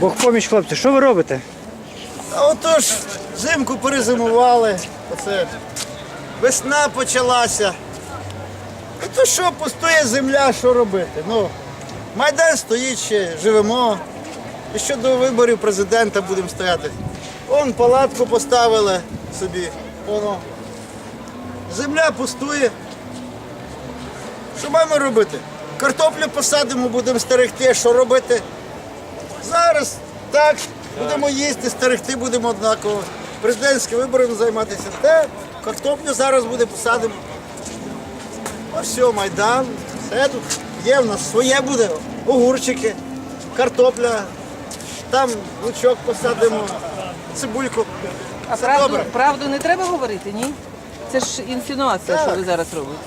Бог поміч, хлопці, що ви робите? А отож, взимку перезимували. Оце весна почалася. Ну то що, пустує земля, що робити? Ну, Майдан стоїть ще, живемо. І ще до виборів президента будемо стояти. Вон палатку поставили собі. Воно. Земля пустує. Що маємо робити? Картоплю посадимо, будемо стерегти, що робити? Зараз так, будемо їсти, стерегти будемо однаково. Президентськими виборами займатися. Те, картоплю зараз буде посадимо. Ось все, Майдан, все тут є в нас своє буде, огурчики, картопля, там лучок посадимо, цибульку. А Все правду, добре. правду не треба говорити, ні? Це ж інсинуація, що ви зараз робите.